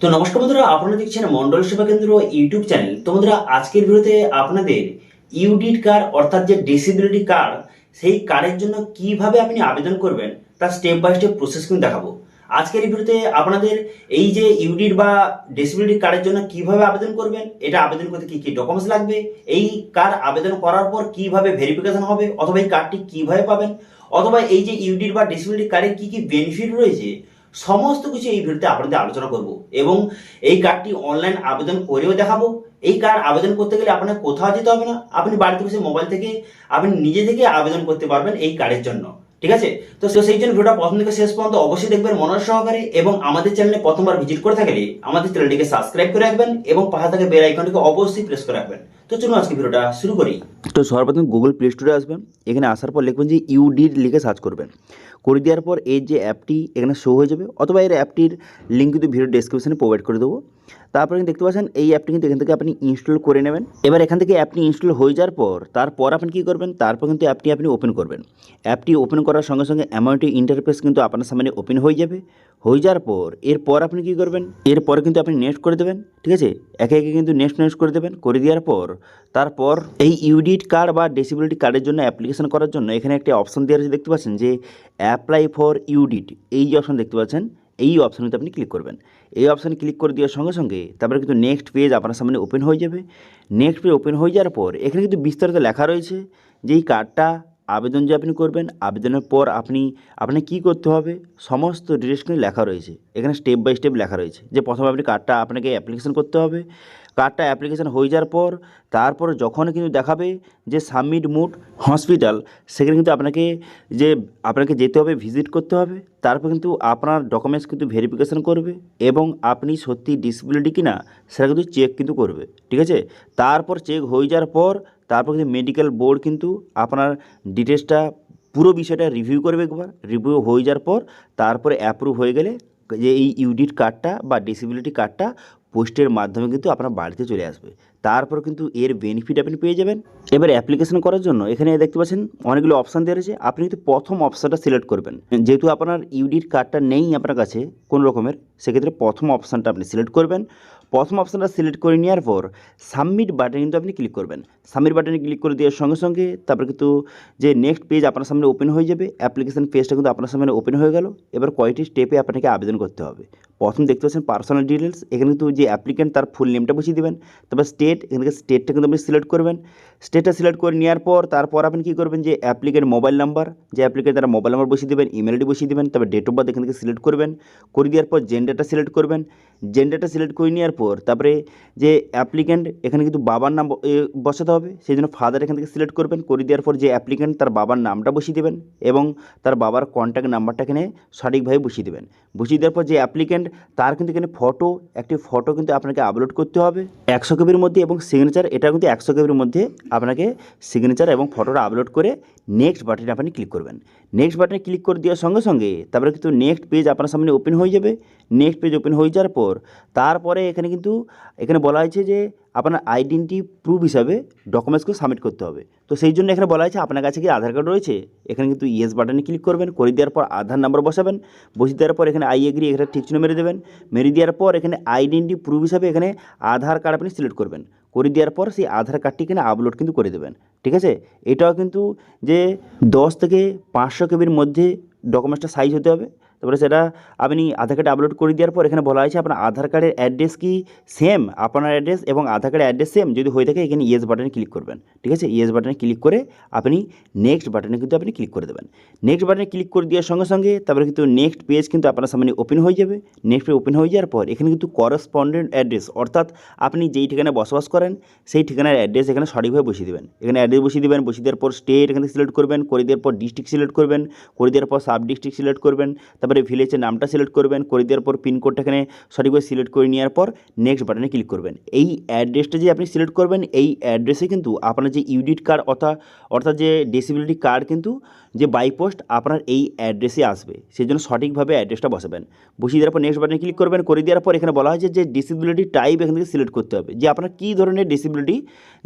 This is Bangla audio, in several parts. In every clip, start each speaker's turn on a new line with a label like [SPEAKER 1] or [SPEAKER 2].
[SPEAKER 1] তো নমস্কার বন্ধুরা, আপনারা দেখছেন মন্ডল সেবা কেন্দ্র ইউটিউব চ্যানেল। তো বন্ধুরা, আজকের ভিডিওতে আপনাদের ইউডিট কার্ড, অর্থাৎ যে ডিসেবিলিটি কার্ড, সেই কার্ডের জন্য কীভাবে আপনি আবেদন করবেন তার স্টেপ বাই স্টেপ প্রসেস কিন্তু দেখাবো। আজকের ভিডিওতে আপনাদের এই যে ইউডিট বা ডিসেবিলিটি কার্ডের জন্য কীভাবে আবেদন করবেন, এটা আবেদন করতে কি কি ডকুমেন্টস লাগবে, এই কার্ড আবেদন করার পর কীভাবে ভেরিফিকেশন হবে, অথবা এই কার্ডটি কীভাবে পাবেন, অথবা এই যে ইউডিট বা ডিসেবিলিটি কার্ডের কি কি বেনিফিট রয়েছে সমস্ত কিছু এই ভিডিওতে আপনাদের আলোচনা করব এবং এই কার্ডটি অনলাইন আবেদন করেও দেখাবো। এই কার্ড আবেদন করতে গেলে আপনার কোথাও যেতে হবে না। আপনি বাড়িতে বসে মোবাইল থেকে, আপনি নিজে থেকে আবেদন করতে পারবেন এই কার্ডের জন্য। ঠিক আছে? তো সেই জন্য ভিডিওটা প্রথম থেকে শেষ পর্যন্ত অবশ্যই দেখবেন মনোজ সহকারে এবং আমাদের চ্যানেলে প্রথমবার ভিজিট করে থাকলে আমাদের চ্যানেলটিকে সাবস্ক্রাইব করে রাখবেন এবং পাশে থাকা বেল আইকনটিকে অবশ্যই প্রেস করে রাখবেন। তো চলুন আজকে ভিডিওটা শুরু করি।
[SPEAKER 2] তো সর্বপ্রথম গুগল প্লে স্টোরে আসবেন। এখানে আসার পর লিখবেন যে ইউডিড লিখে সার্চ করবেন। করে দেওয়ার পর এই যে অ্যাপটি এখানে শো হয়ে যাবে। অথবা এর অ্যাপটির লিঙ্ক কিন্তু ভিডিও ডেসক্রিপশনে প্রোভাইড করে দেবো। তারপরে দেখতে পাচ্ছেন এই অ্যাপটি কিন্তু এখান থেকে আপনি ইনস্টল করে নেবেন। এবার এখান থেকে অ্যাপটি ইনস্টল হয়ে যাওয়ার পর তারপর আপনি কী করবেন? তারপর কিন্তু অ্যাপটি আপনি ওপেন করবেন। অ্যাপটি ওপেন করার সঙ্গে সঙ্গে অ্যামাউন্টের ইন্টারফেস কিন্তু আপনার সামনে ওপেন হয়ে যাবে। হয়ে যাওয়ার পর এরপর আপনি কী করবেন? এরপরে কিন্তু আপনি নেক্সট করে দেবেন। ঠিক আছে? একে একে কিন্তু নেক্সট নেক্সট করে দেবেন। করে দেওয়ার পর তারপর এই ইউডিট কার্ড বা ডিসেবিলিটি কার্ডের জন্য অ্যাপ্লিকেশন করার জন্য এখানে একটি অপশন দেওয়া আছে দেখতে পাচ্ছেন যে অ্যাপ্লাই ফর ইউডিট এই যে অপশন দেখতে পাচ্ছেন, এই অপশানটিতে আপনি ক্লিক করবেন। এই অপশানে ক্লিক করে দেওয়ার সঙ্গে সঙ্গে তারপরে কিন্তু নেক্সট পেজ আপনার সামনে ওপেন হয়ে যাবে। নেক্সট পেজ ওপেন হয়ে যাওয়ার পর এখানে কিন্তু বিস্তারিত লেখা রয়েছে যে এই কার্ডটা আবেদন যে আপনি করবেন, আবেদনের পর আপনি, আপনাকে কী করতে হবে, সমস্ত ডিটেলস কিন্তু লেখা রয়েছে। এখানে স্টেপ বাই স্টেপ লেখা রয়েছে যে প্রথমে আপনি কার্ডটা আপনাকে অ্যাপ্লিকেশন করতে হবে। কার্ডটা অ্যাপ্লিকেশন হয়ে যাওয়ার পর, তারপর যখন কিন্তু দেখাবে যে সাবমিট মুড হসপিটাল সেখানে কিন্তু আপনাকে যে, আপনাকে যেতে হবে ভিজিট করতে হবে, তারপর কিন্তু আপনার ডকুমেন্টস কিন্তু ভেরিফিকেশন করবে এবং আপনি সত্যি ডিসেবিলিটি কিনা, সেটা কিন্তু চেক কিন্তু করবে, ঠিক আছে? তারপর চেক হয়ে যাওয়ার পর, তারপর কিন্তু মেডিকেল বোর্ড কিন্তু আপনার ডিটেলসটা পুরো বিষয়টা রিভিউ করবে একবার রিভিউ হয়ে যাওয়ার পর, তারপরে অ্যাপ্রুভ হয়ে গেলে যে এই ইউডিট কার্ডটা বা ডিসেবিলিটি কার্ডটা পোস্টের মাধ্যমে কিন্তু আপনার বাড়িতে চলে আসবে। তারপর কিন্তু এর বেনিফিট আপনি পেয়ে যাবেন। এবার অ্যাপ্লিকেশন করার জন্য এখানে দেখতে পাচ্ছেন অনেকগুলো অপশান দেওয়া রয়েছে। আপনি কিন্তু প্রথম অপশানটা সিলেক্ট করবেন। যেহেতু আপনার ইউডির কার্ডটা নেই আপনার কাছে কোনো রকমের, সেক্ষেত্রে প্রথম অপশানটা আপনি সিলেক্ট করবেন। প্রথম অপশানটা সিলেক্ট করে নেওয়ার পর সাবমিট বাটনে কিন্তু আপনি ক্লিক করবেন। সাবমিট বাটনে ক্লিক করে দেওয়ার সঙ্গে সঙ্গে তারপর কিন্তু যে নেক্সট পেজ আপনার সামনে ওপেন হয়ে যাবে অ্যাপ্লিকেশন পেজটা কিন্তু আপনার সামনে ওপেন হয়ে গেল। এবার কয়টি স্টেপে আপনাকে আবেদন করতে হবে? প্রথম দেখতে পাচ্ছেন পার্সোনাল ডিটেলস এখানে কিন্তু যে অ্যাপ্লিকেন্ট তার ফুল নেমটা বসিয়ে দেবেন। তারপর স্টেট এখান স্টেটটা কিন্তু আপনি সিলেক্ট করবেন। স্টেটটা সিলেক্ট করে নেওয়ার পর তারপর আপনি কী করবেন যে অ্যাপ্লিকেন্ট মোবাইল নাম্বার যে অ্যাপ্লিকেন্ট তারা মোবাইল নাম্বার বসিয়ে দেবেন ইমেল আইডি বসিয়ে দেবেন, তারপর ডেট অফ বার্থ এখান থেকে সিলেক্ট করবেন। করে দেওয়ার পর জেন্ডারটা সিলেক্ট করবেন। জেন্ডারটা সিলেক্ট করে নেওয়ার পর তারপরে যে অ্যাপ্লিকেন্ট এখানে কিন্তু বাবার নাম বসাতে হবে। সেই জন্য ফাদার এখান থেকে সিলেক্ট করবেন। করে দেওয়ার পর যে অ্যাপ্লিকেন্ট তার বাবার নামটা বসিয়ে দেবেন এবং তার বাবার কন্ট্যাক্ট নাম্বারটা এখানে সঠিকভাবে বসিয়ে দেবেন। বসিয়ে দেওয়ার পর যে অ্যাপ্লিকেন্ট তার কিন্তু এখানে ফটো একটি ফটো কিন্তু আপনাকে আপলোড করতে হবে। একশো কেবির মধ্যে এবং সিগনেচার এটা কিন্তু একশো কেবির মধ্যে আপনাকে সিগনেচার এবং ফটোটা আপলোড করে নেক্সট বাটনে আপনি ক্লিক করবেন। নেক্সট বাটনে ক্লিক করে দেওয়ার সঙ্গে সঙ্গে তারপরে কিন্তু নেক্সট পেজ আপনার সামনে ওপেন হয়ে যাবে। নেক্সট পেজ ওপেন হয়ে যাওয়ার পর তারপরে এখানে কিন্তু, এখানে বলা হয়েছে যে আপনার আইডেন্টি প্রুফ হিসাবে ডকুমেন্টসকে সাবমিট করতে হবে। তো সেই জন্য এখানে বলা হয়েছে আপনার কাছে কি আধার কার্ড রয়েছে? এখানে কিন্তু ইয়েস বাটনে ক্লিক করবেন, করে দেওয়ার পর আধার নাম্বার বসাবেন, বসিয়ে দেওয়ার পর এখানে আই এগ্রি এখানে ঠিক চিহ্ন মেরে দেবেন। মেরে দেওয়ার পর এখানে আইডেন্টি প্রুফ হিসাবে এখানে আধার কার্ড আপনি সিলেক্ট করবেন। করে দেওয়ার পর সেই আধার কার্ডটি কিনা আপলোড কিন্তু করে দেবেন। ঠিক আছে? এটাও কিন্তু যে দশ থেকে পাঁচশো কেবির মধ্যে ডকুমেন্টসটা সাইজ হতে হবে। তারপরে সেটা আপনি আধার কার্ডে আপলোড করে দেওয়ার পর এখানে বলা হয়েছে আপনার আধার কার্ডের অ্যাড্রেস কি সেম আপনার অ্যাড্রেস এবং আধার কার্ডের অ্যাড্রেস সেম যদি হয়ে থাকে এখানে ইয়েস বাটনে ক্লিক করবেন, ঠিক আছে? ইয়েস বাটনে ক্লিক করে আপনি নেক্সট বাটনে কিন্তু আপনি ক্লিক করে দেবেন। নেক্সট বাটনে ক্লিক করে দেওয়ার সঙ্গে সঙ্গে তারপরে কিন্তু নেক্সট পেজ কিন্তু আপনার সামনে ওপেন হয়ে যাবে। নেক্সট পেজ ওপেন হয়ে যাওয়ার পর এখানে কিন্তু করসপন্ডেন্ট অ্যাড্রেস অর্থাৎ আপনি যেই ঠিকানায় বসবাস করেন, সেই ঠিকানার অ্যাড্রেস এখানে সঠিকভাবে বসিয়ে দেবেন। এখানে অ্যাড্রেস বসিয়ে দেবেন, বসিয়ে দেওয়ার পর স্টেট এখানে সিলেক্ট করবেন, করে দেওয়ার পর ডিস্ট্রিক্ট সিলেক্ট করবেন, করে দেওয়ার পর সাব ডিস্ট্রিক্ট সিলেক্ট করবেন, তারপরে ভিলেজের নামটা সিলেক্ট করবেন, করে দেওয়ার পর পিনকোডটা এখানে সঠিকভাবে সিলেক্ট করে নেওয়ার পর নেক্সট বাটনে ক্লিক করবেন। এই অ্যাড্রেসটা যে আপনি সিলেক্ট করবেন, এই অ্যাড্রেসে কিন্তু আপনার যে ইউডিট কার্ড অর্থাৎ অর্থাৎ যে ডিসেবিলিটি কার্ড কিন্তু যে বাই পোস্ট আপনার এই অ্যাড্রেসে আসবে। সেই জন্য সঠিকভাবে অ্যাড্রেসটা বসাবেন। বসিয়ে দেওয়ার পর নেক্সট বাটনে ক্লিক করবেন, করে দেওয়ার পর এখানে বলা হয়েছে যে ডিসেবিলিটি টাইপ এখান থেকে সিলেক্ট করতে হবে। যে আপনার কী ধরনের ডিসেবিলিটি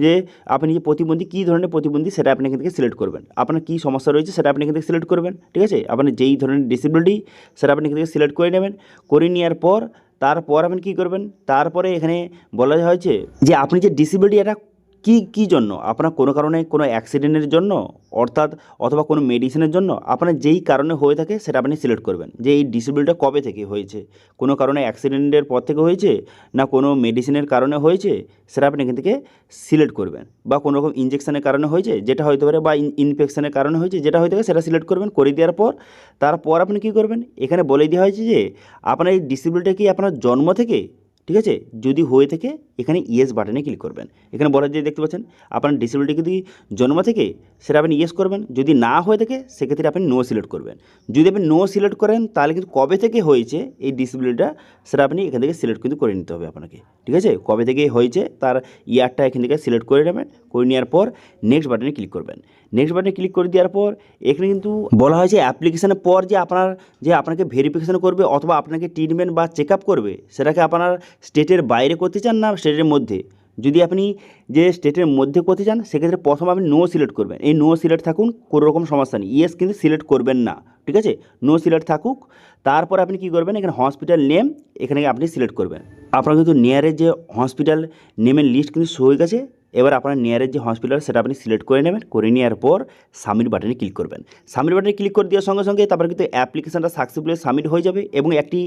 [SPEAKER 2] যে আপনি যে প্রতিবন্ধী, কী ধরনের প্রতিবন্ধী সেটা আপনি এখান থেকে সিলেক্ট করবেন। আপনার কী সমস্যা রয়েছে সেটা আপনি এখান থেকে সিলেক্ট করবেন, ঠিক আছে? আপনি যেই ধরনের ডিসেবিলিটি সেটা আপনি এখান থেকে সিলেক্ট করে নেবেন। করে নেওয়ার পর, তারপর আপনি কী করবেন? তারপরে এখানে বলা হয়েছে যে, আপনি যে ডিসিবিলিটি এটা কী কী জন্য? আপনার কোনো কারণে কোনো অ্যাক্সিডেন্টের জন্য, অর্থাৎ অথবা কোনো মেডিসিনের জন্য আপনার যেই কারণে হয়ে থাকে সেটা আপনি সিলেক্ট করবেন। যে এই ডিসেবিলিটিটা কবে থেকে হয়েছে? কোনো কারণে অ্যাক্সিডেন্টের পর থেকে হয়েছে না কোনো মেডিসিনের কারণে হয়েছে সেটা আপনি এখান থেকে সিলেক্ট করবেন। বা কোনো রকম ইঞ্জেকশনের কারণে হয়েছে, যেটা হতে পারে বা ইনফেকশনের কারণে হয়েছে, যেটা হয়ে থাকে সেটা সিলেক্ট করবেন, করে দেওয়ার পর, তারপর আপনি কী করবেন? এখানে বলে দেওয়া হয়েছে যে আপনার এই ডিসেবিলিটি কি আপনার জন্ম থেকে, ঠিক আছে? যদি হয়ে থাকে এখানে ইয়েস বাটনে ক্লিক করবেন। এখানে বলা যে দেখতে পাচ্ছেন, আপনার ডিসেবিলিটি যদি জন্ম থেকে সেটা আপনি ইয়েস করবেন, যদি না হয়ে থাকে সেক্ষেত্রে আপনি নো সিলেক্ট করবেন। যদি আপনি নো সিলেক্ট করেন, তাহলে কিন্তু কবে থেকে হয়েছে এই ডিসেবিলিটিটা সেটা আপনি এখান থেকে সিলেক্ট কিন্তু করে নিতে হবে আপনাকে। ঠিক আছে? কবে থেকে হয়েছে, তার ইয়ারটা এখান থেকে সিলেক্ট করে নেবেন, করে নেওয়ার পর নেক্সট বাটনে ক্লিক করবেন। নেক্সট বাটনে ক্লিক করে দেওয়ার পর, এখানে কিন্তু বলা হয়েছে অ্যাপ্লিকেশনের পর যে আপনার, যে আপনাকে ভেরিফিকেশন করবে অথবা আপনাকে ট্রিটমেন্ট বা চেক করবে, সেটাকে আপনার স্টেটের বাইরে করতে চান না স্টেটের মধ্যে। যদি আপনি যে স্টেটের মধ্যে করতে চান, সেক্ষেত্রে প্রথম আপনি নো সিলেক্ট করবেন। এই নো সিলেক্ট থাকুন, কোনো রকম সমস্যা নেই। ইয়েস কিন্তু সিলেক্ট করবেন না, ঠিক আছে? নো সিলেক্ট থাকুক, তারপর আপনি কি করবেন, এখানে হসপিটাল নেম এখানে আপনি সিলেক্ট করবেন। আপনার কিন্তু নিয়ারের যে হসপিটাল নেমের লিস্ট কিন্তু শো হয়ে গেছে। এবার আপনার নিয়ারের যে হসপিটাল সেটা আপনি সিলেক্ট করে নেবেন, করে নেওয়ার পর সাবমিট বাটনে ক্লিক করবেন। সাবমিট বাটনে ক্লিক করে দেওয়ার সঙ্গে সঙ্গে তারপর কিন্তু অ্যাপ্লিকেশানটা সাকসেসফুলি সাবমিট হয়ে যাবে এবং একটি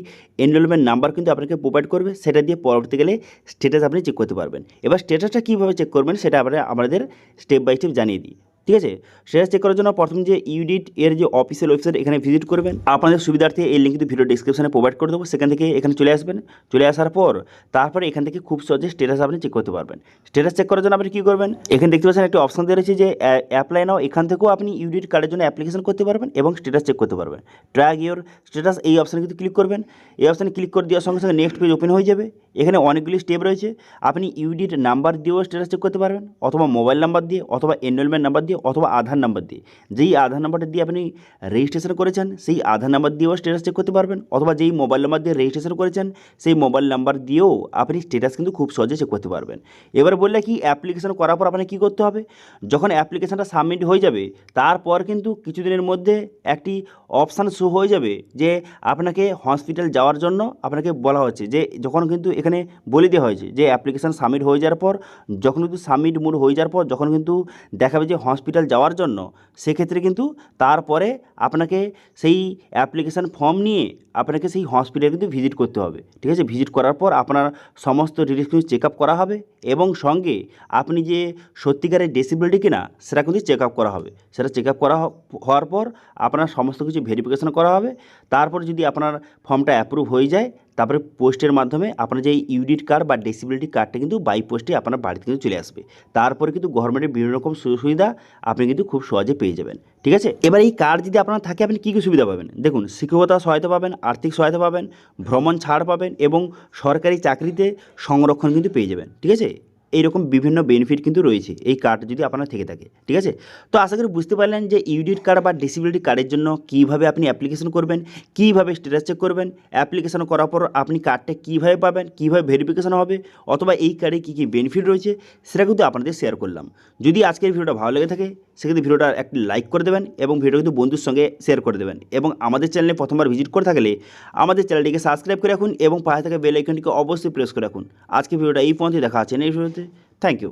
[SPEAKER 2] এনরোলমেন্ট নাম্বার কিন্তু আপনাকে প্রোভাইড করবে, সেটা দিয়ে পরবর্তীকালে স্টেটাস আপনি চেক করতে পারবেন। এবার স্টেটাসটা কীভাবে চেক করবেন, সেটা আমরা আমাদের স্টেপ বাই স্টেপ জানিয়ে দিই। ঠিক আছে? সেটা চেক করার জন্য প্রথম যে ইউডিট এর যে অফিসিয়াল ওয়েবসাইট এখানে ভিজিট করবেন। আপনাদের সুবিধার্থে এই লিঙ্ক কিন্তু ভিডিও ডিসক্রিপশনে প্রোভাইড করে দেবো। সেখান থেকে এখানে চলে আসবেন। চলে আসার পর তারপরে এখান থেকে খুব সহজে স্টেটাস আপনি চেক করতে পারবেন। স্টেটাস চেক করার জন্য আপনি কী করবেন? এখানে দেখতে পাচ্ছেন একটি অপশন দেওয়া রয়েছে যে অ্যাপ্লাই নাও এখান থেকেও আপনি ইউডিট কার্ডের জন্য অ্যাপ্লিকেশন করতে পারবেন এবং স্টেটাস চেক করতে পারবেন। ট্র্যাক ইওর স্টেটাস এই অপশানে কিন্তু ক্লিক করবেন। এই অপশানে ক্লিক করে দেওয়ার সঙ্গে সঙ্গে নেক্সট পেজ ওপেন হয়ে যাবে। এখানে অনেকগুলি স্টেপ রয়েছে। আপনি ইউডিট নাম্বার দিয়েও স্টেটাস চেক করতে পারবেন অথবা মোবাইল নাম্বার দিয়ে অথবা এনরোলমেন্ট নাম্বার দিয়ে অথবা আধার নাম্বার দিয়ে। যেই আধার নাম্বারটা দিয়ে আপনি রেজিস্ট্রেশন করেছেন, সেই আধার নাম্বার দিয়েও স্টেটাস চেক করতে পারবেন, অথবা যেই মোবাইল নাম্বার দিয়ে রেজিস্ট্রেশন করেছেন, সেই মোবাইল নাম্বার দিয়েও আপনি স্টেটাস কিন্তু খুব সহজে চেক করতে পারবেন। এবার বললে কি অ্যাপ্লিকেশন করার পর আপনাকে কী করতে হবে? যখন অ্যাপ্লিকেশনটা সাবমিট হয়ে যাবে, তারপর কিন্তু কিছুদিনের মধ্যে একটি অপশান শো হয়ে যাবে যে আপনাকে হসপিটাল যাওয়ার জন্য আপনাকে বলা হচ্ছে যে যখন কিন্তু এখানে বলে দেওয়া হয়েছে যে অ্যাপ্লিকেশান সাবমিট হয়ে যাওয়ার পর, যখন কিন্তু সাবমিট মুড হয়ে যাওয়ার পর, যখন কিন্তু দেখাবে যে হসপিটাল যাওয়ার জন্য, সেক্ষেত্রে কিন্তু তারপরে আপনাকে সেই অ্যাপ্লিকেশান ফর্ম নিয়ে আপনাকে সেই হসপিটালে কিন্তু ভিজিট করতে হবে। ঠিক আছে? ভিজিট করার পর আপনার সমস্ত ডিটেলস কিন্তু চেক আপ করা হবে এবং সঙ্গে আপনি যে সত্যিকারের ডিসেবিলিটি কিনা, সেটা কিন্তু চেক আপ করা হবে। সেটা চেক আপ করা হওয়ার পর আপনার সমস্ত কিছু ভেরিফিকেশান করা হবে। তারপর যদি আপনার ফর্মটা অ্যাপ্রুভ হয়ে যায়, তারপরে পোস্টের মাধ্যমে আপনার যে ইউডিট কার্ড বা ডিসেবিলিটি কার্ডটা কিন্তু বাই পোস্টে আপনার বাড়িতে কিন্তু চলে আসবে। তারপরে কিন্তু গভর্নমেন্টের বিভিন্ন রকম সুযোগ সুবিধা আপনি কিন্তু খুব সহজে পেয়ে যাবেন। ঠিক আছে? এবার এই কার্ড যদি আপনার থাকে, আপনি কী কী সুবিধা পাবেন? দেখুন, শিক্ষকতা সহায়তা পাবেন, আর্থিক সহায়তা পাবেন, ভ্রমণ ছাড় পাবেন এবং সরকারি চাকরিতে সংরক্ষণ কিন্তু পেয়ে যাবেন। ঠিক আছে? এইরকম বিভিন্ন বেনিফিট কিন্তু রয়েছে এই কার্ড যদি আপনার থেকে থাকে, ঠিক আছে? তো আশা করি বুঝতে পারলেন যে ইউডিট কার্ড বা ডিসেবিলিটি কার্ডের জন্য কীভাবে আপনি অ্যাপ্লিকেশন করবেন, কীভাবে স্ট্যাটাস চেক করবেন অ্যাপ্লিকেশন করার পর আপনি কার্ডটা কীভাবে পাবেন, কীভাবে ভেরিফিকেশন হবে, অথবা এই কার্ডে কী কী বেনিফিট রয়েছে, সেটা কিন্তু আপনাদের শেয়ার করলাম। যদি আজকের ভিডিওটা ভালো লেগে থাকে, সেক্ষেত্রে ভিডিওটা একটি লাইক করে দেবেন এবং ভিডিও কিন্তু বন্ধুর সঙ্গে শেয়ার করে দেবেন এবং আমাদের চ্যানেলে প্রথমবার ভিজিট করে থাকলে আমাদের চ্যানেলটিকে সাবস্ক্রাইব করে রাখুন এবং পাশে থাকা বেল আইকনটিকে অবশ্যই প্রেস করে রাখুন। আজকে ভিডিওটা এই পর্যন্ত দেখা আছে নেক্সট ভিডিওতে থ্যাংক ইউ